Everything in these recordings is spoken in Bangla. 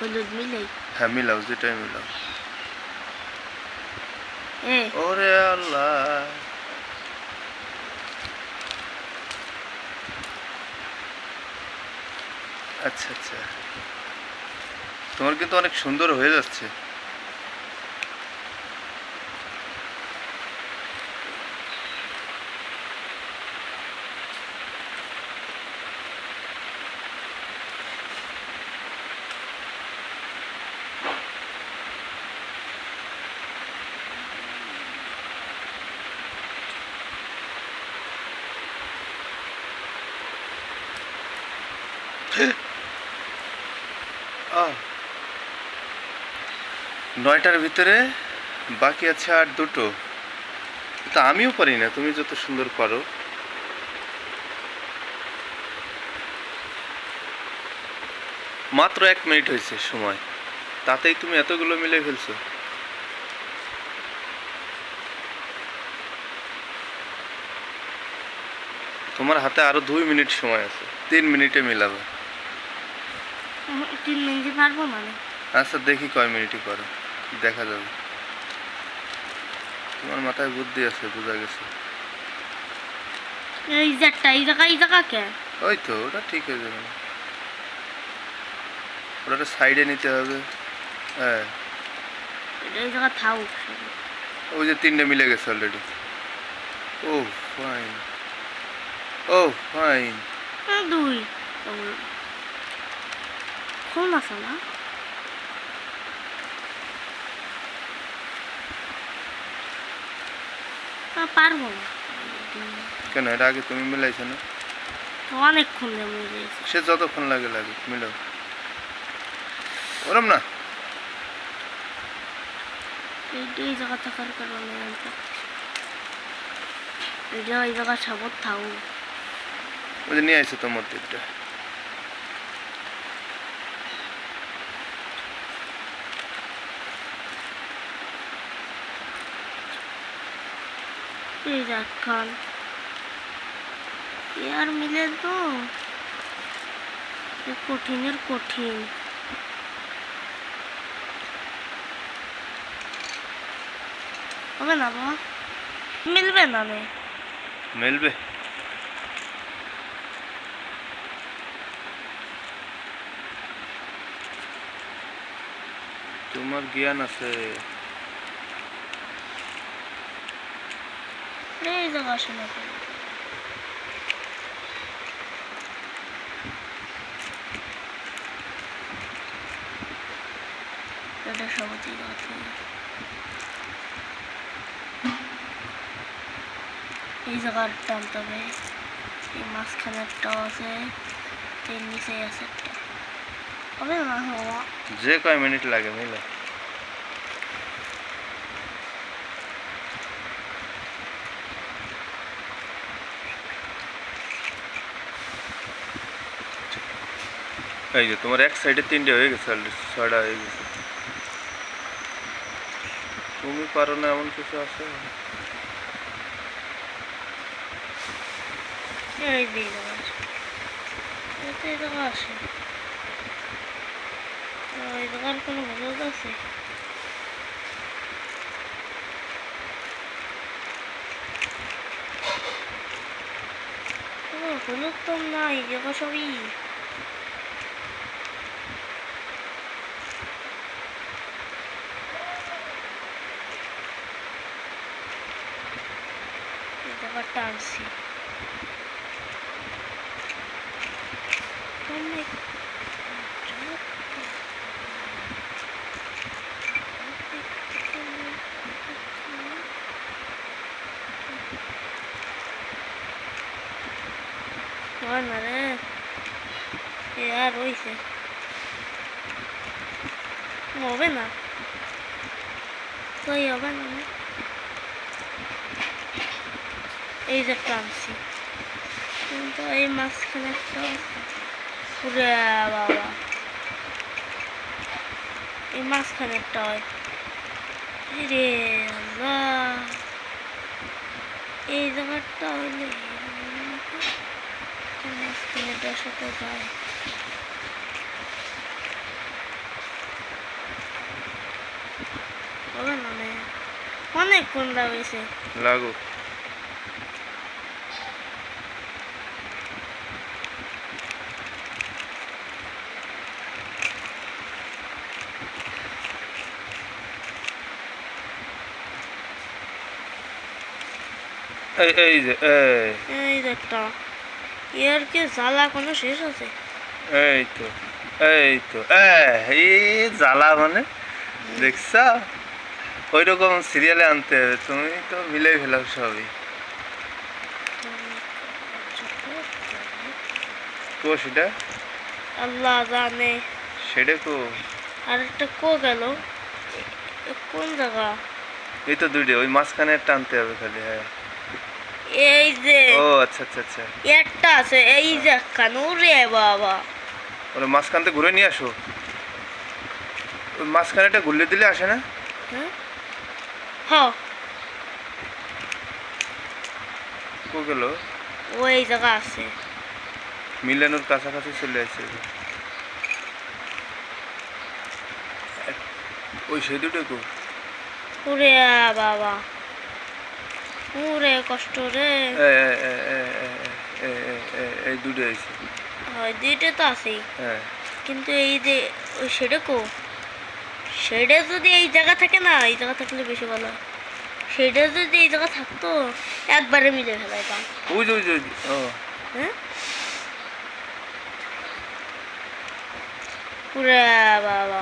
হলুদ মিলাই হ্যাঁ মিলাও যেটাই মিলাও। ওরে আল্লাহ। আচ্ছা আচ্ছা। তোমার কিন্তু অনেক সুন্দর হয়ে যাচ্ছে। নয়টার ভিতরে বাকি আছে আর দুটো। তা আমিও পারি না, তুমি যত সুন্দর পারো। মাত্র এক মিনিট হয়েছে সময়। তাতেই তুমি এতগুলো মিলে ফেলছো। তোমার হাতে আরও দুই মিনিট সময় আছে। তিন মিনিটে মিলাবে। তিন মিনিট পারব মানে? আচ্ছা দেখি কয় মিনিটই করো দেখা যাবে। তোমার মাথায় বুদ্ধি আছে বোঝা গেছে। এই জায়গাটা এই জায়গা এই জায়গা কে? ওই তো ওটা ঠিক হয়ে যাবে ওটা সাইডে নিতে হবে। হ্যাঁ। এই জায়গা থাকুক ওই যে তিনটে মিলে গেছে অলরেডি ও ফাইন ও ফাইন হ্যাঁ, দুই। না তা পারব না কেন এটা আগে তুমি মিলাইছো না অনেকক্ষণ সে যতক্ষণ লাগে লাগে মিলাও ওরম না এই জায়গা থাকার কারণে। এটা ওই জায়গা সাবত থাকুক ওই যে নিয়ে আসছে তোমার দিকটা এই দেখ খান এ আর মিলে তো এ কঠিনের কঠিন হবে না বাবা মিলবে না রে মিলবে তোমার জ্ঞান আছে জায়গা আসে না কেন? এটা সবচেয়ে কথা এই জায়গার টানতে হবে এই মাঝখানে একটা আছে এর নিচে আছে একটা হবে না হওয়া যে কয় মিনিট লাগে মিলে এই যে তোমার এক সাইডে তিনটে হয়ে গেছে অলরেডি ছয়টা হয়ে গেছে। তুমি পারো না এমন কিছু আছে? এই যে এই জায়গা আছে এতে এই জায়গা আসে ওই জায়গার কোনো হলুদ আছে কোনো হলুদ তো নাই এই জায়গা সবই এই জায়গা টানছি অনেক হয় না রে এ আর এই যে একটা আনছি। কিন্তু এই মাঝখানে একটা বাবা। এই মাঝখানে একটা হয়। রে এই জায়গাটা হইলে মাঝখানেটার অনেক কোনটা হয়েছে? লাগুক। এই এই যে এই। একটা এর কি জ্বালা কোনো শেষ আছে এই তো এই তো এই জ্বালা মানে দেখছা? ওই রকম সিরিয়ালে আনতে হবে তুমি তো মিলে ফেলাও সবই। কো সেটা? আল্লাহ জানে। সেটা কো? আর একটা কো গেল। কোন জায়গা? এই তো দুইটা ওই মাঝখানে একটা আনতে হবে খালি হ্যাঁ। এই যে ও আচ্ছা আচ্ছা আচ্ছা। একটা আছে এই যে কানু রে বাবা। ওরা মাঝখানতে ঘুরে নিয়ে আসো। মাঝখানেটা ঘুরলে দিলে আসে না? হ্যাঁ হ্যাঁ কো গেল? ওই জায়গা আছে। মিলানোর কাছাকাছি চলে আসছে ওই সেই দুটো কো ওরে বাবা। পুরে কষ্ট রে। এই দুটো আছে হয় দুইটা তো আছেই। কিন্তু এই যে সেটা কো সেটা যদি এই জায়গা থাকে না এই জায়গা থাকলে বেশি ভালো। সেটা যদি এই জায়গা থাকতো একবারে মিলে ফেলাইতাম। ওই যে ওই যে ও। হ্যাঁ? পুরা বাবা।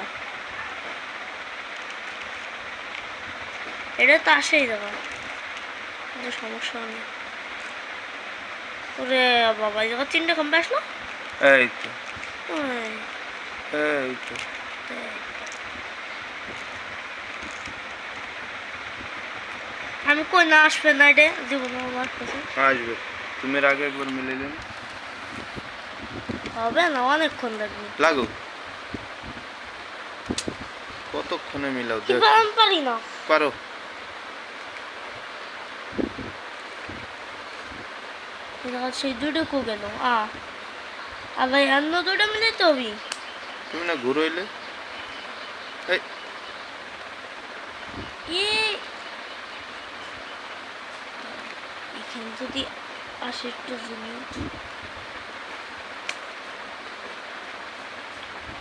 এটা তো আসেই জায়গা কোনো সমস্যা নেই ওরে বাবা এই তিনটে কমবে আসলো? এই তো। এই তো। আমি কই না আসবে না রে? জীবন আমার কাছে আসবে। তুমি আগে একবার মিলাইলে না হবে না অনেকক্ষণ লাগবে। লাগো কতক্ষণে মিলাও? দেখো। পারি না। পারো। এই জায়গা সেই দুটো কো গেল আ আবার অন্য দুটো মিলে তো হবি তুমি না ঘুরোইলে এখানে যদি আসে একটু জমি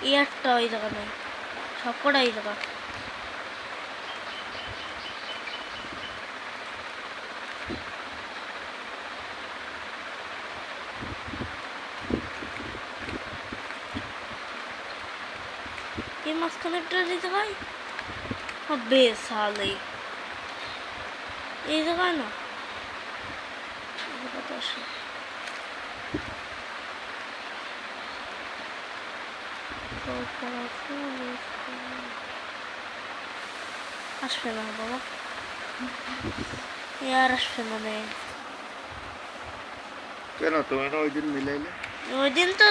এই একটা ওই জায়গা নাই সবকটা এই জায়গা ఏ మస్కలెక్టర్ ఇదిగా అబ్బే సాలి ఇదిగా నా arkadaşlar Aç fena baba. Yar aç fena değil. কেন তুমি না ওই দিন মিলাইলে ওই দিন তো